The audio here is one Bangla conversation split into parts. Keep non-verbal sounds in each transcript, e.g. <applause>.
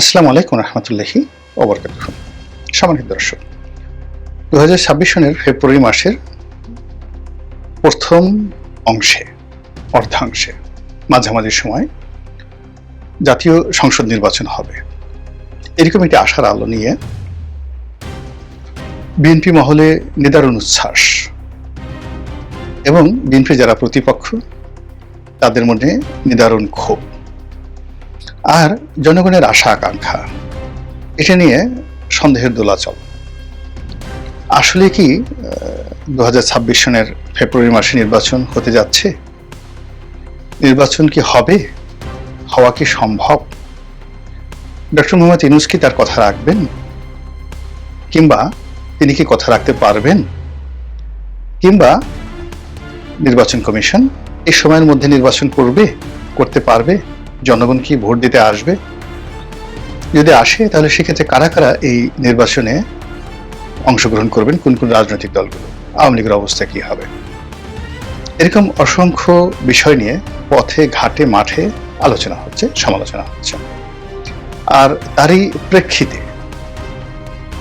আসসালামু আলাইকুম রহমতুল্লাহি ওবরকাত সম্মানিত দর্শক দু হাজার ছাব্বিশ সনের ফেব্রুয়ারি মাসের প্রথম অংশে, অর্ধাংশে, মাঝামাঝি সময় জাতীয় সংসদ নির্বাচন হবে। এরকম একটি আশার আলো নিয়ে বিএনপি মহলে নিদারুণ উচ্ছ্বাস এবং বিএনপি যারা প্রতিপক্ষ, তাদের মধ্যে নিদারুণ ক্ষোভ। আর জনগণের আশা আকাঙ্ক্ষা, এটা নিয়ে সন্দেহের দোলাচল। আসলে কি দু হাজার ছাব্বিশ সনের ফেব্রুয়ারি মাসে নির্বাচন হতে যাচ্ছে? নির্বাচন কি হবে? হওয়া কি সম্ভব? ডক্টর মোহাম্মদ ইনুস কি তার কথা রাখবেন? কিংবা তিনি কি কথা রাখতে পারবেন? কিংবা নির্বাচন কমিশন এই সময়ের মধ্যে নির্বাচন করবে, করতে পারবে? জনগণ কি ভোট দিতে আসবে? যদি আসে, তাহলে সেক্ষেত্রে কারা কারা এই নির্বাচনে অংশগ্রহণ করবেন? কোন কোন রাজনৈতিক দলগুলো? আওয়ামী লীগের অবস্থা কি হবে? এরকম অসংখ্য বিষয় নিয়ে পথে, ঘাটে, মাঠে আলোচনা হচ্ছে, সমালোচনা হচ্ছে। আর তারই প্রেক্ষিতে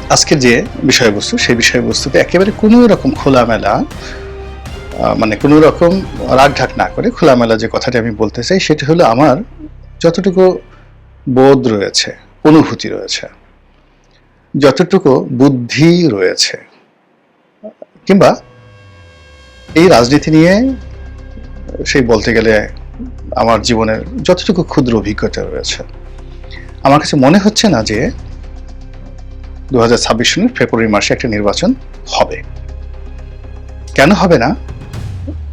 আজকের যে বিষয়বস্তু, সেই বিষয়বস্তুতে একেবারে কোনো রকম খোলামেলা মানে কোনো রকম রাগ ঢাক না করে খোলামেলা যে কথাটি আমি বলতে চাই, সেটা হলো আমার যতটুকু বোধ রয়েছে, অনুভূতি রয়েছে, যতটুকু বুদ্ধি রয়েছে, কিংবা এই রাজনীতি নিয়ে সেই বলতে গেলে আমার জীবনের যতটুকু ক্ষুদ্র অভিজ্ঞতা রয়েছে, আমার কাছে মনে হচ্ছে না যে দু সনের ফেব্রুয়ারি মাসে একটা নির্বাচন হবে। কেন হবে না?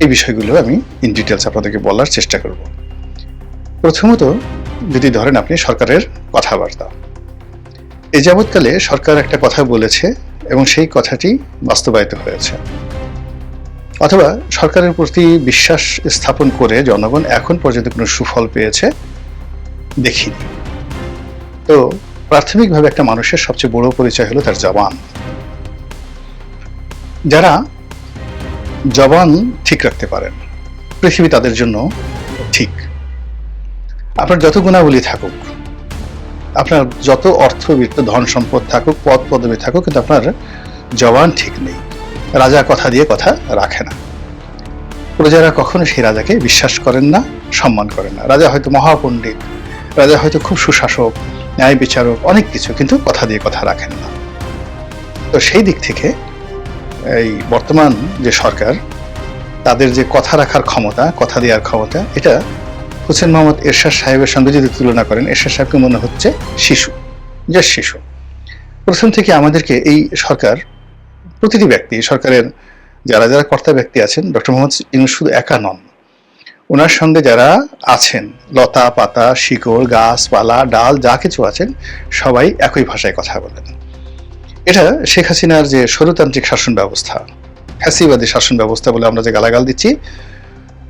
এই বিষয়গুলো আমি ইন ডিটেলস আপনাদেরকে বলার চেষ্টা করব। প্রথমত, যদি ধরেন আপনি সরকারের কথাবার্তা। এ যাবৎকালে সরকার একটা কথা বলেছে এবং সেই কথাটি বাস্তবায়িত হয়েছে। অথবা সরকারের প্রতি বিশ্বাস স্থাপন করে জনগণ এখন পর্যন্ত কোনো সুফল পেয়েছে দেখিনি। তো প্রাথমিকভাবে একটা মানুষের সবচেয়ে বড় পরিচয় হলো তার জবান যারা জবান ঠিক রাখতে পারেন। পৃথিবী তাদের জন্য ঠিক। আপনার যত গুণাবলী থাকুক, আপনার যত অর্থ অর্থবিত্ত ধন সম্পদ থাকুক, পদ পদবী থাকুক, কিন্তু আপনার জবান ঠিক নেই। রাজা কথা দিয়ে কথা রাখে না। প্রজারা কখনো সেই রাজাকে বিশ্বাস করেন না, সম্মান করেন না। রাজা হয়তো মহাপণ্ডিত, রাজা হয়তো খুব সুশাসক, ন্যায় বিচারক, অনেক কিছু, কিন্তু কথা দিয়ে কথা রাখেন না। তো সেই দিক থেকে এই বর্তমান যে সরকার, তাদের যে কথা রাখার ক্ষমতা, কথা দেওয়ার ক্ষমতা, এটা হোসেন মোহাম্মদ এরশাদ সাহেবের সঙ্গে যদি তুলনা করেন, এরশাদ সাহেবকে মনে হচ্ছে শিশু যে শিশু। প্রথম থেকে আমাদেরকে এই সরকার, প্রতিটি ব্যক্তি সরকারের যারা যারা কর্তা ব্যক্তি আছেন, ডক্টর মোহাম্মদ ইনুস শুধু একা নন, ওনার সঙ্গে যারা আছেন, লতা, পাতা, শিকড়, গাছপালা, ডাল, যা কিছু আছেন, সবাই একই ভাষায় কথা বলেন। এটা শেখ হাসিনার যে স্বরতান্ত্রিক শাসন ব্যবস্থা, ফ্যাসিবাদী শাসন ব্যবস্থা বলে আমরা যে গালাগাল দিচ্ছি,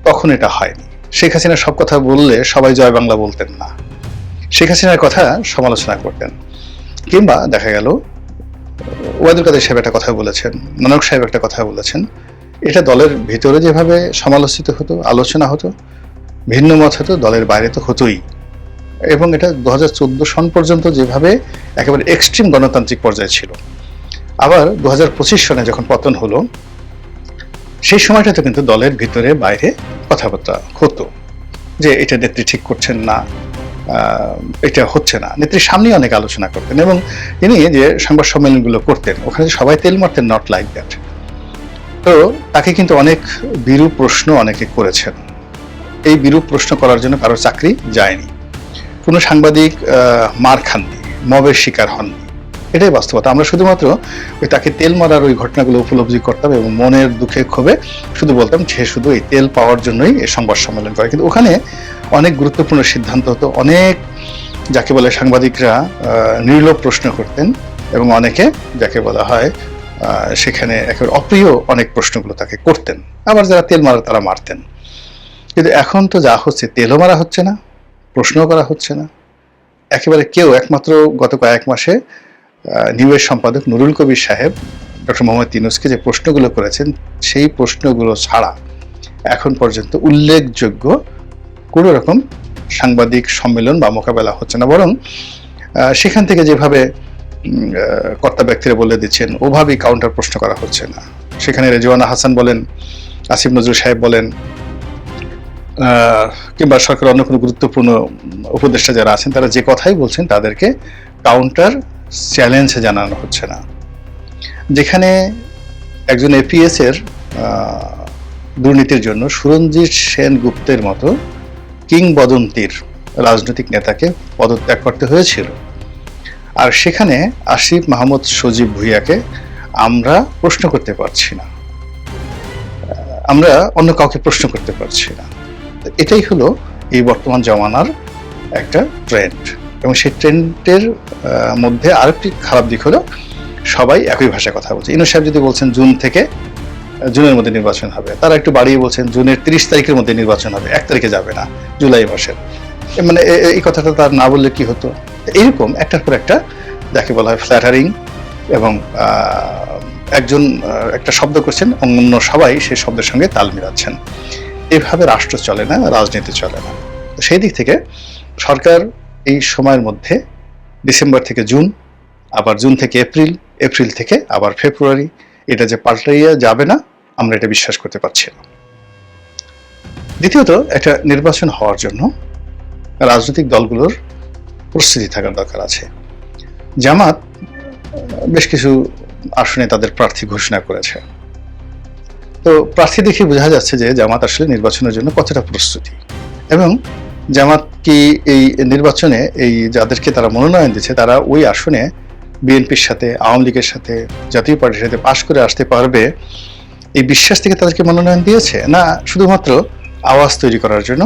তখন এটা হয়নি। শেখ হাসিনা সব কথা বললে সবাই জয় বাংলা বলতেন না। শেখ হাসিনার কথা সমালোচনা করতেন। কিংবা দেখা গেল ওয়াদুল কাদের সাহেব একটা কথা বলেছেন, নানক সাহেব একটা কথা বলেছেন। এটা দলের ভিতরে যেভাবে সমালোচিত হতো, আলোচনা হতো, ভিন্ন মত হতো, দলের বাইরে তো হতোই। এবং এটা দু হাজার চোদ্দ সন পর্যন্ত যেভাবে একেবারে এক্সট্রিম গণতান্ত্রিক পর্যায়ে ছিল। আবার দু হাজার পঁচিশ সনে যখন পতন হলো, সেই সময়টাতে কিন্তু দলের ভিতরে বাইরে কথাবার্তা হতো যে এটা নেত্রী ঠিক করছেন না এটা হচ্ছে না। নেত্রীর সামনেই অনেক আলোচনা করতেন এবং তিনি যে সংবাদ সম্মেলনগুলো করতেন, ওখানে সবাই তেল মারতেন নট লাইক দ্যাট তো তাকে কিন্তু অনেক বিরূপ প্রশ্ন অনেকে করেছেন। এই বিরূপ প্রশ্ন করার জন্য কারও চাকরি যায়নি। কোনো সাংবাদিক মার খাননি মবের শিকার হননি এটাই বাস্তবতা। আমরা শুধুমাত্র ওই তাকে তেল মারার ওই ঘটনাগুলো উপলব্ধি করতাম এবং মনের দুঃখে ক্ষোভে শুধু বলতাম সে শুধু এই তেল পাওয়ার জন্যই এই সংবাদ সম্মেলন করে। কিন্তু ওখানে অনেক গুরুত্বপূর্ণ সিদ্ধান্ত হতো। অনেক যাকে বলে সাংবাদিকরা নির্লোভ প্রশ্ন করতেন এবং অনেকে যাকে বলা হয় সেখানে একেবারে অপ্রিয় অনেক প্রশ্নগুলো তাকে করতেন। আবার যারা তেল মারা তারা মারতেন। কিন্তু এখন তো যা হচ্ছে, তেলও মারা হচ্ছে না। প্রশ্নও করা হচ্ছে না। একেবারে কেউ একমাত্র গত কয়েক মাসে নিউয়ের সম্পাদক নুরুল কবির সাহেব, ডক্টর মোহাম্মদ তিনুসকে যে প্রশ্নগুলো করেছেন, সেই প্রশ্নগুলো ছাড়া এখন পর্যন্ত উল্লেখযোগ্য কোনো রকম সাংবাদিক সম্মেলন বা মোকাবেলা হচ্ছে না। বরং সেখান থেকে যেভাবে কর্তা ব্যক্তিরা বলে দিচ্ছেন, ওভাবেই কাউন্টার প্রশ্ন করা হচ্ছে না। সেখানে রেজওয়ানা হাসান বলেন, আসিফ নজরুল সাহেব বলেন কিংবা সরকারের অন্য কোনো গুরুত্বপূর্ণ উপদেষ্টা যারা আছেন, তারা যে কথাই বলছেন তাদেরকে কাউন্টার চ্যালেঞ্জ জানানো হচ্ছে না। যেখানে একজন এপিএস এর দুর্নীতির জন্য সুরঞ্জিত সেনগুপ্তের মতো কিংবদন্তির রাজনৈতিক নেতাকে পদত্যাগ করতে হয়েছিল। আর সেখানে আসিফ মাহমুদ সজীব ভুইয়াকে আমরা প্রশ্ন করতে পারছি না। আমরা অন্য কাউকে প্রশ্ন করতে পারছি না। তো এটাই হলো এই বর্তমান জমানার একটা ট্রেন্ড এবং সেই ট্রেন্ডের মধ্যে আরেকটি খারাপ দিক হলো সবাই একই ভাষায় কথা বলছে। ইনু সাহেব যদি বলছেন জুন থেকে জুনের মধ্যে নির্বাচন হবে, তারা একটু বাড়িয়ে বলছেন জুনের তিরিশ তারিখের মধ্যে নির্বাচন হবে, এক তারিখে যাবে না, জুলাই মাসের। মানে এই কথাটা তার না বললে কি হতো? এইরকম একটার পর একটা যাকে বলা হয় ফ্ল্যাটারিং এবং একজন একটা শব্দ করছেন অন্য সবাই সেই শব্দের সঙ্গে তাল মিলাচ্ছেন। এভাবে রাষ্ট্র চলে না, রাজনীতি চলে না। সেই দিক থেকে সরকার এই সময়ের মধ্যে ডিসেম্বর থেকে জুন, আবার জুন থেকে এপ্রিল এপ্রিল থেকে আবার ফেব্রুয়ারি, এটা যে পাল্টাইয়া যাবে না, আমরা এটা বিশ্বাস করতে পারছি না। দ্বিতীয়ত, একটা নির্বাচন হওয়ার জন্য রাজনৈতিক দলগুলোর প্রস্তুতি থাকার দরকার আছে। জামাত বেশ কিছু আসনে তাদের প্রার্থী ঘোষণা করেছে। তো প্রার্থী দেখে বোঝা যাচ্ছে যে জামাত আসলে নির্বাচনের জন্য কতটা প্রস্তুতি। এবং জামাত কি এই নির্বাচনে এই যাদেরকে তারা মনোনয়ন দিচ্ছে, তারা ওই আসনে বিএনপির সাথে, আওয়ামী লীগের সাথে, জাতীয় পার্টির সাথে পাশ করে আসতে পারবে, এই বিশ্বাস থেকে তাদেরকে মনোনয়ন দিয়েছে? না, শুধুমাত্র আওয়াজ তৈরি করার জন্য?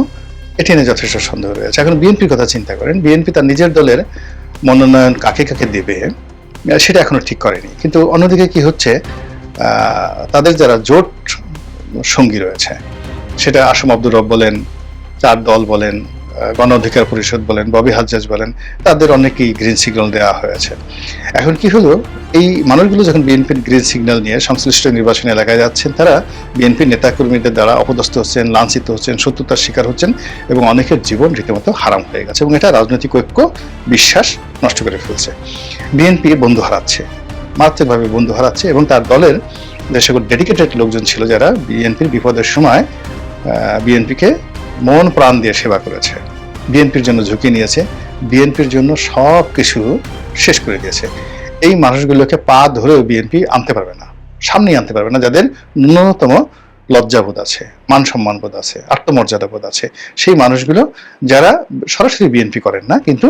এটি নিয়ে যথেষ্ট সন্দেহ রয়েছে। এখন বিএনপির কথা চিন্তা করেন। বিএনপি তার নিজের দলের মনোনয়ন কাকে কাকে দেবে, সেটা এখনও ঠিক করেনি। কিন্তু অন্যদিকে কি হচ্ছে? তাদের যারা জোট সঙ্গী রয়েছে, সেটা আসম আব্দুর রব বলেন, চার দল বলেন গণ অধিকার পরিষদ বলেন, ববি হাজ্জাজ বলেন, তাদের অনেকেই গ্রিন সিগন্যাল দেওয়া হয়েছে। এখন কি হলো? এই মানুষগুলো যখন বিএনপির গ্রিন সিগন্যাল নিয়ে সংশ্লিষ্ট নির্বাচনী এলাকায় যাচ্ছেন, তারা বিএনপির নেতাকর্মীদের দ্বারা অপদস্থ হচ্ছেন, লাঞ্ছিত হচ্ছেন, শত্রুতার শিকার হচ্ছেন এবং অনেকের জীবন রীতিমতো হারাম হয়ে গেছে এবং এটা রাজনৈতিক ঐক্য, বিশ্বাস নষ্ট করে ফেলছে। বিএনপি বন্ধু হারাচ্ছে। মারাত্মকভাবে বন্ধু হারাচ্ছে এবং তার দলের যে সকল ডেডিকেটেড লোকজন ছিল যারা বিএনপির বিপদের সময় বিএনপিকে মন প্রাণ দিয়ে সেবা করেছে। বিএনপির জন্য ঝুঁকি নিয়েছে, বিএনপির জন্য সব কিছু শেষ করে দিয়েছে। এই মানুষগুলোকে পা ধরেও বিএনপি আনতে পারবে না, সামনেই আনতে পারবে না, যাদের ন্যূনতম লজ্জাবোধ আছে মান সম্মানবোধ আছে, আত্মমর্যাদাবোধ আছে। সেই মানুষগুলো যারা সরাসরি বিএনপি করেন না, কিন্তু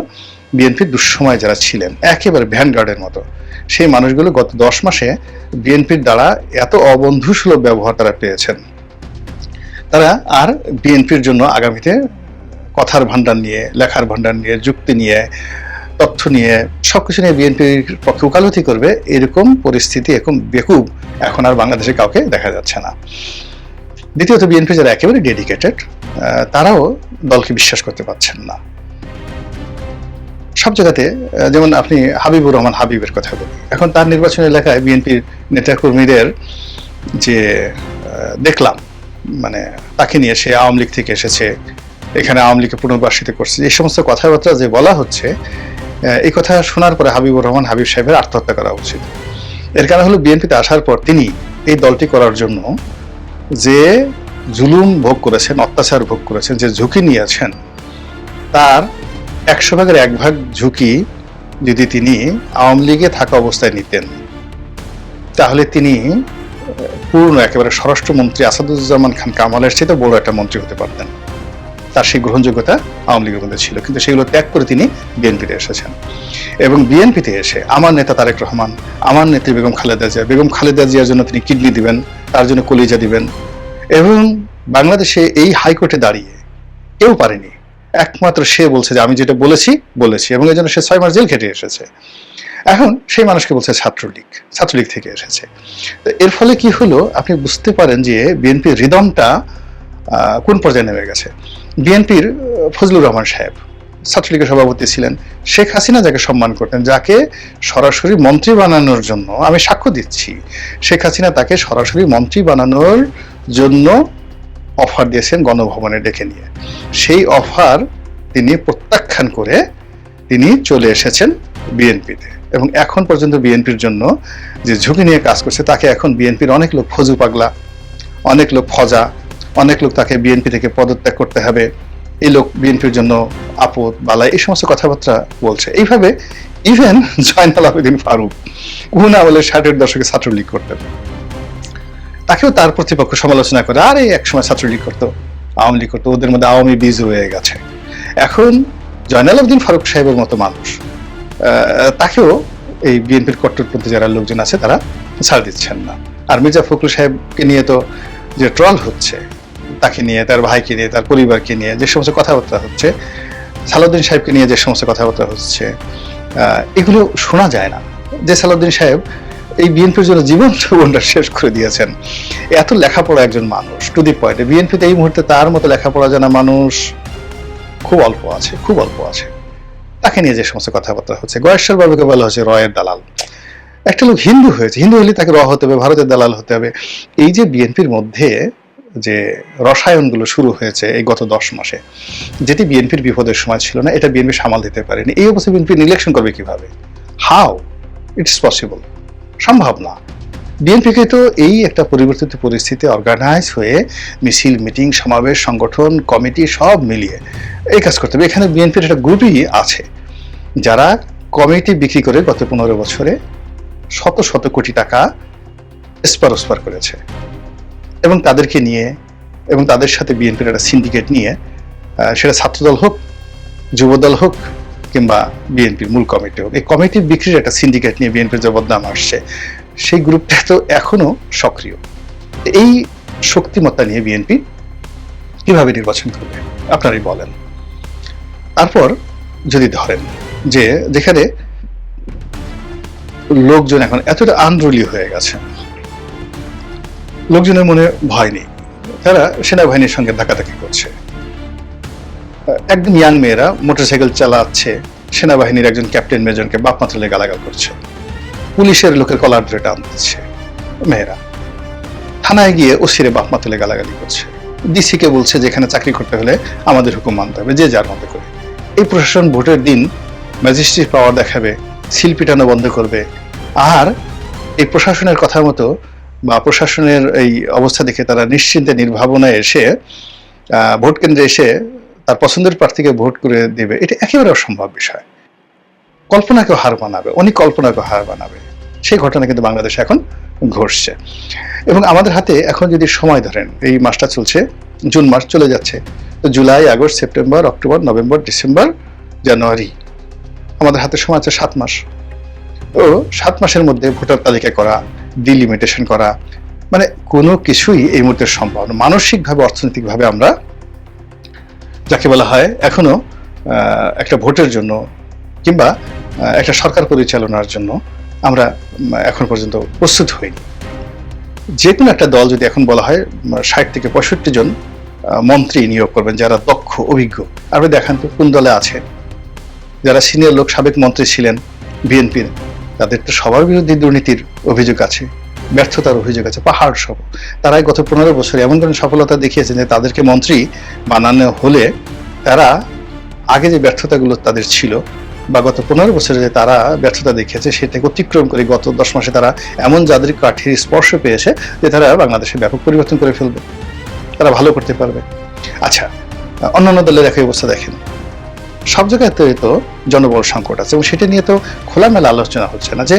বিএনপির দুঃসময় যারা ছিলেন, একেবারে ভ্যানগার্ডের মতো, সেই মানুষগুলো গত দশ মাসে বিএনপির দ্বারা এত অবন্ধুসুলভ ব্যবহার তারা পেয়েছেন। তারা আর বিএনপির জন্য আগামীতে কথার ভান্ডার নিয়ে, লেখার ভান্ডার নিয়ে, যুক্তি নিয়ে তথ্য নিয়ে, সবকিছু নিয়ে বিএনপির পক্ষে উকালতি করবে, এরকম পরিস্থিতি এরকম বেকুব। এখন আর বাংলাদেশে কাউকে দেখা যাচ্ছে না। দ্বিতীয়ত, বিএনপি যারা একেবারে ডেডিকেটেড তারাও দলকে বিশ্বাস করতে পারছেন না। সব জায়গাতে যেমন আপনি হাবিবুর রহমান হাবিবের কথা বলি। এখন তার নির্বাচন এলাকায় বিএনপির নেতাকর্মীদের যে দেখলাম মানে তাকে নিয়ে সে আওয়ামী লীগ থেকে এসেছে, এখানে আওয়ামী লীগকে পুনর্বাসিত করছে, এই সমস্ত কথাবার্তা যে বলা হচ্ছে এই কথা শোনার পরে হাবিবুর রহমান হাবিব সাহেবের আত্মহত্যা করা উচিত। এর কারণ হলো বিএনপিতে আসার পর তিনি এই দলটি করার জন্য যে জুলুম ভোগ করেছেন, অত্যাচার ভোগ করেছেন, যে ঝুঁকি নিয়েছেন, তার একশো ভাগের এক ভাগ ঝুঁকি যদি তিনি আওয়ামী লীগে থাকা অবস্থায় নিতেন, তাহলে তিনি পূর্ণ একেবারে স্বরাষ্ট্রমন্ত্রী আসাদুজ্জামান খান কামালের চেয়ে বড় একটা মন্ত্রী হতে পারতেন। তার সেই গ্রহণযোগ্যতা আওয়ামী লীগের মধ্যে ছিল। কিন্তু সেগুলো ত্যাগ করে তিনি বিএনপিতে এসেছেন। এবং বিএনপিতে এসে আমার নেতা তারেক রহমান, আমার নেত্রী বেগম খালেদা জিয়া, বেগম খালেদা জিয়ার জন্য তিনি কিডনি দিবেন, তার জন্য কলিজা দিবেন এবং বাংলাদেশে এই হাইকোর্টে দাঁড়িয়ে কেউ পারেনি। একমাত্র সে বলছে যে আমি যেটা বলেছি বলেছি এবং এই জন্য সে ছয় মাস জেল খেটে এসেছে। এখন সেই মানুষকে বলছে ছাত্রলীগ ছাত্রলীগ থেকে এসেছে। তো এর ফলে কি হলো? আপনি বুঝতে পারেন যে বিএনপির হৃদমটা কোন পর্যায়ে নেমে গেছে? বিএনপির ফজলুর রহমান সাহেব, ছাত্রলীগের সভাপতি ছিলেন, শেখ হাসিনা যাকে সম্মান করতেন, যাকে সরাসরি মন্ত্রী বানানোর জন্য আমি সাক্ষ্য দিচ্ছি, শেখ হাসিনা তাকে সরাসরি মন্ত্রী বানানোর জন্য অফার দিয়েছেন গণভবনে ডেকে নিয়ে। সেই অফার তিনি প্রত্যাখ্যান করে তিনি চলে এসেছেন বিএনপিতে এবং এখন পর্যন্ত বিএনপির জন্য যে ঝুঁকি নিয়ে কাজ করছে, তাকে এখন বিএনপির অনেক লোক ফজু পাগলা, অনেক লোক ফজা অনেক লোক তাকে বিএনপি থেকে পদত্যাগ করতে হবে। এই লোক বিএনপির জন্য আপদ বালা এই সমস্ত কথাবার্তা বলছে। এইভাবে ইভেন <laughs> জয়নাল আবেদিন ফারুক উহুনা আমলের ষাটের দশকে ছাত্রলীগ করতেন। তাকেও তার প্রতিপক্ষ সমালোচনা করে, আরে, একসময় ছাত্রলীগ করতো, আওয়ামী লীগ করতো, ওদের মধ্যে আওয়ামী বীজ রয়ে গেছে। এখন জয়নাল আবেদিন ফারুক সাহেবের মতো মানুষ তাকেও এই বিএনপির কট্টরপন্থী যারা লোকজন আছে, তারা ছাড় দিচ্ছেন না। আর মির্জা ফখরুল সাহেবকে নিয়ে তো যে ট্রল হচ্ছে তাকে নিয়ে, তার ভাইকে নিয়ে, তার পরিবারকে নিয়ে যে সমস্ত কথাবার্তা হচ্ছে, সালাউদ্দিন সাহেবকে নিয়ে যে সমস্ত কথাবার্তা হচ্ছে এগুলো শোনা যায় না। যে সালাউদ্দিন সাহেব এই বিএনপির জন্য জীবন জীবনটা শেষ করে দিয়েছেন এত লেখাপড়া একজন মানুষ, টু দি পয়েন্টে। বিএনপিতে এই মুহূর্তে তার মতো লেখাপড়া জানা মানুষ খুব অল্প আছে, খুব অল্প আছে। তাকে নিয়ে যে সমস্ত কথাবার্তা হচ্ছে, গয়েশ্বর বাবুকে বলা হচ্ছে রয়ের দালাল। একটা লোক হিন্দু হয়েছে, হিন্দু হলে তাকে র হতে হবে, ভারতের দালাল হতে হবে। এই যে বিএনপির মধ্যে যে রসায়নগুলো শুরু হয়েছে এই গত দশ মাসে, যেটি বিএনপির বিপদের সময় ছিল না, এটা বিএনপি সামাল দিতে পারেনি। এই অবস্থায় বিএনপি ইলেকশন করবে কীভাবে? হাউ ইটস পসিবল সম্ভব না। বিএনপিকে তো এই একটা পরিবর্তিত পরিস্থিতি অর্গানাইজ হয়ে মিছিল, মিটিং, সমাবেশ, সংগঠন, কমিটি সব মিলিয়ে এই কাজ করতে হবে। এখানে বিএনপির একটা গ্রুপই আছে, যারা কমিটি বিক্রি করে গত পনেরো বছরে শত শত কোটি টাকা স্পার করেছে। এবং তাদেরকে নিয়ে এবং তাদের সাথে বিএনপির একটা সিন্ডিকেট নিয়ে সেটা ছাত্রদল হোক, যুবদল হোক কিংবা বিএনপির মূল কমিটি হোক, এই কমিটির বিক্রির একটা সিন্ডিকেট নিয়ে বিএনপির বদনাম আসছে, সেই গ্রুপটা তো এখনও সক্রিয়। এই শক্তিমত্তা নিয়ে বিএনপি কীভাবে নির্বাচন করবে, আপনারাই বলেন। তারপর যদি ধরেন যে যেখানে লোকজন এখন এতটা আনরুলি হয়ে গেছে লোকজনের মনে ভয় নেই। তারা সেনাবাহিনীর সঙ্গে ধাকাধাকি করছে। একদম ইয়াং মেয়েরা মোটরসাইকেল চালাচ্ছে, সেনাবাহিনীর একজন ক্যাপ্টেন মেজরকে বাপ মাতলে গালাগাল করছে। পুলিশের লোকের কলার ধরে টান দিচ্ছে মেয়েরা। থানায় গিয়ে ওসিরে বাপ মাতলে গালাগালি করছে। ডিসিকে বলছে যে এখানে চাকরি করতে হলে আমাদের হুকুম মানতে হবে, যে যার মতো করে। এই প্রশাসন ভোটের দিন ম্যাজিস্ট্রেট পাওয়ার দেখাবে, সিল পিটানো বন্ধ করবে। আর এই প্রশাসনের কথা মতো বা প্রশাসনের এই অবস্থা দেখে তারা নিশ্চিন্তে নির্ভাবনায় এসে ভোট কেন্দ্রে এসে তার পছন্দের প্রার্থীকে ভোট করে দেবে। এটা একেবারে অসম্ভব বিষয়। কল্পনাকেও হার বানাবে অনেক কল্পনাকেও হার বানাবে সেই ঘটনা কিন্তু বাংলাদেশে এখন ঘটছে। এবং আমাদের হাতে এখন যদি সময় ধরেন, এই মাসটা চলছে, জুন মাস চলে যাচ্ছে, তো July, August, September, October, November, December, January, আমাদের হাতে সময় আছে সাত মাস। ও সাত মাসের মধ্যে ভোটার তালিকা করা ডিলিমিটেশন করা মানে কোনো কিছুই এই মুহূর্তে সম্ভব না। মানসিকভাবে, অর্থনৈতিকভাবে আমরা যাকে বলা হয় এখনও একটা ভোটের জন্য কিংবা একটা সরকার পরিচালনার জন্য আমরা এখন পর্যন্ত প্রস্তুত হইনি। যে কোনো একটা দল যদি এখন বলা হয় ষাট থেকে পঁয়ষট্টি জন মন্ত্রী নিয়োগ করবেন, যারা দক্ষ, অভিজ্ঞ, আপনি দেখান তো কোন দলে আছে যারা সিনিয়র লোক, সাবেক মন্ত্রী ছিলেন, বিএনপির তাদের তো সবার বিরুদ্ধে দুর্নীতির অভিযোগ আছে, ব্যর্থতার অভিযোগ আছে, পাহাড় সব তারাই গত পনেরো বছরে এমন ধরনের সফলতা দেখিয়েছেন যে তাদেরকে মন্ত্রী বানানো হলে তারা আগে যে ব্যর্থতাগুলো তাদের ছিল বা গত পনেরো বছরে যে তারা ব্যর্থতা দেখিয়েছে সেটাকে অতিক্রম করে গত দশ মাসে তারা এমন যাদের কাঠির স্পর্শ পেয়েছে যে তারা বাংলাদেশে ব্যাপক পরিবর্তন করে ফেলবে। তারা ভালো করতে পারবে। আচ্ছা অন্যান্য দলের একই অবস্থা দেখেন। সব জায়গায় তো জনবল সংকট আছে এবং সেটা নিয়ে তো খোলামেলা আলোচনা হচ্ছে না যে